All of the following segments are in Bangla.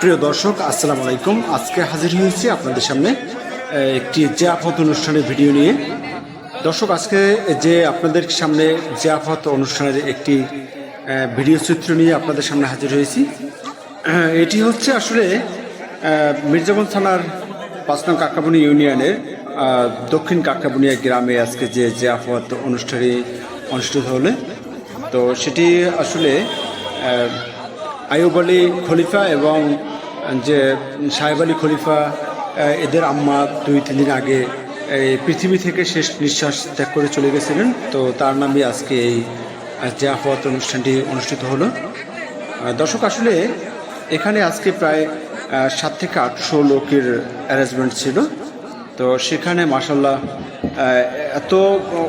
প্রিয় দর্শক, আসসালামু আলাইকুম। আজকে হাজির হয়েছি আপনাদের সামনে একটি জিয়াফত অনুষ্ঠানের ভিডিও নিয়ে। দর্শক, আজকে যে আপনাদের সামনে জিয়াফত অনুষ্ঠানের একটি ভিডিও চিত্র নিয়ে আপনাদের সামনে হাজির হয়েছি এটি হচ্ছে আসলে মির্জাগঞ্জ থানার পাঁচ নং কাকাবনি ইউনিয়নের দক্ষিণ কাকাবনিয়া গ্রামে আজকে যে জিয়াফত অনুষ্ঠানটি অনুষ্ঠিত হলে। তো সেটি আসলে আয়ুব আলী খলিফা এবং যে সাহেব আলী খলিফা এদের আম্মা দুই, তিন দিন আগে, এই পৃথিবী থেকে শেষ নিঃশ্বাস ত্যাগ করে চলে গেছিলেন। তো তার নামে আজকে এই জিয়াফত অনুষ্ঠানটি অনুষ্ঠিত হলো। দর্শক, আসলে এখানে আজকে প্রায় সাত থেকে আটশো লোকের অ্যারেঞ্জমেন্ট ছিল। তো সেখানে মাসাল্লাহ এত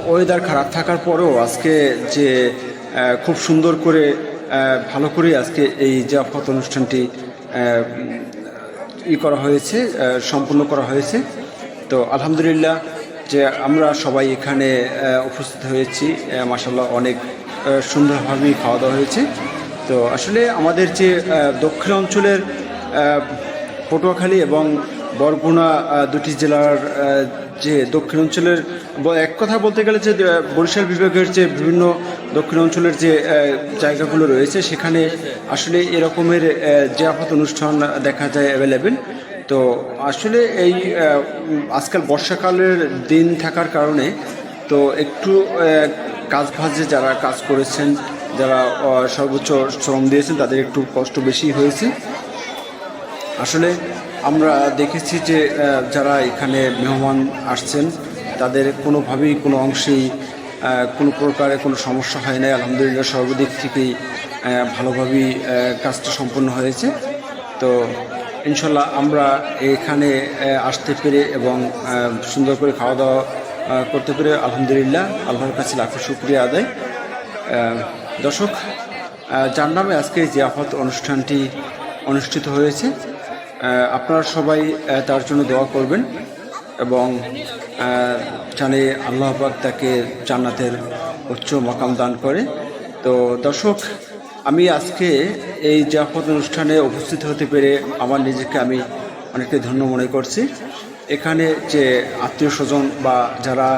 ওয়েদার খারাপ থাকার পরেও আজকে যে খুব সুন্দর করে ভালো করে আজকে এই জাফত অনুষ্ঠানটি ই করা হয়েছে সম্পূর্ণ করা হয়েছে। তো আলহামদুলিল্লাহ যে আমরা সবাই এখানে উপস্থিত হয়েছি মাসাল্লাহ অনেক সুন্দরভাবেই খাওয়া দাওয়া হয়েছে। তো আসলে আমাদের যে দক্ষিণ অঞ্চলের পটুয়াখালী এবং বরগুনা দুটি জেলার যে দক্ষিণ অঞ্চলের এক কথা বলতে গেলে যে বরিশাল বিভাগের যে বিভিন্ন দক্ষিণ অঞ্চলের যে জায়গাগুলো রয়েছে, সেখানে আসলে এরকমের জিয়াফত অনুষ্ঠান দেখা যায় অ্যাভেলেবেল তো আসলে এই আজকাল বর্ষাকালের দিন থাকার কারণে, তো একটু কাজ ভাজে যারা কাজ করেছেন, যারা সর্বোচ্চ শ্রম দিয়েছেন, তাদের একটু কষ্ট বেশি হয়েছে। আসলে আমরা দেখেছি যে যারা এখানে মেহমান আসছেন, তাদের কোনোভাবেই কোনো অংশেই কোনো প্রকারে কোনো সমস্যা হয় নাই। আলহামদুলিল্লাহ সর্বদিক থেকেই ভালোভাবেই কাজটা সম্পন্ন হয়েছে। তো ইনশাল্লাহ আমরা এখানে আসতে পেরে এবং সুন্দর করে খাওয়া দাওয়া করতে পেরে আলহামদুলিল্লাহ আল্লাহর কাছে লাখো শুক্রিয়া আদায়। দর্শক যার নামে আজকে জিয়াফত অনুষ্ঠানটি অনুষ্ঠিত হয়েছে। আপনারা সবাই তার জন্য দোয়া করবেন এবং জানে আল্লাহ পাক তাকে জান্নাতের উচ্চ মকাম দান করে। তো দর্শক, আমি আজকে এই জিয়াফত অনুষ্ঠানে উপস্থিত হতে পেরে আমার নিজেকে আমি অনেকটাই ধন্য মনে করছি। এখানে যে আত্মীয় স্বজন বা যারা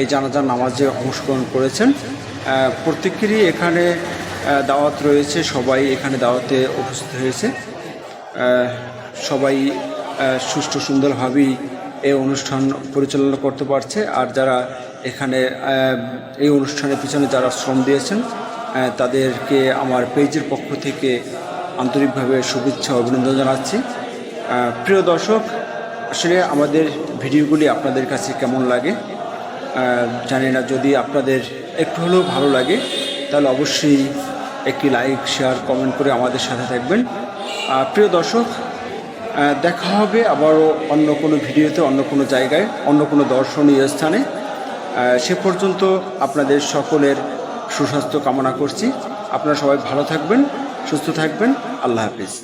এই জানাজার নামাজে অংশগ্রহণ করেছেন প্রত্যেকেরই এখানে দাওয়াত রয়েছে। সবাই এখানে দাওয়াতে উপস্থিত হয়েছে। সবাই সুষ্ঠু সুন্দরভাবেই এই অনুষ্ঠান পরিচালনা করতে পারছে। আর যারা এখানে এই অনুষ্ঠানের পিছনে যারা শ্রম দিয়েছেন তাদেরকে আমার পেজের পক্ষ থেকে আন্তরিকভাবে শুভেচ্ছা অভিনন্দন জানাচ্ছি। প্রিয় দর্শক, আসলে আমাদের ভিডিওগুলি আপনাদের কাছে কেমন লাগে? জানি না, যদি আপনাদের একটু হলেও ভালো লাগে, তাহলে অবশ্যই একটি লাইক, শেয়ার, কমেন্ট করে আমাদের সাথে থাকবেন। প্রিয় দর্শক দেখা হবে আবারও অন্য কোনো ভিডিওতে, অন্য কোনো জায়গায়, অন্য কোনো দর্শনীয় স্থানে। সে পর্যন্ত আপনাদের সকলের সুস্বাস্থ্য কামনা করছি। আপনারা সবাই ভালো থাকবেন, সুস্থ থাকবেন। আল্লাহ হাফিজ।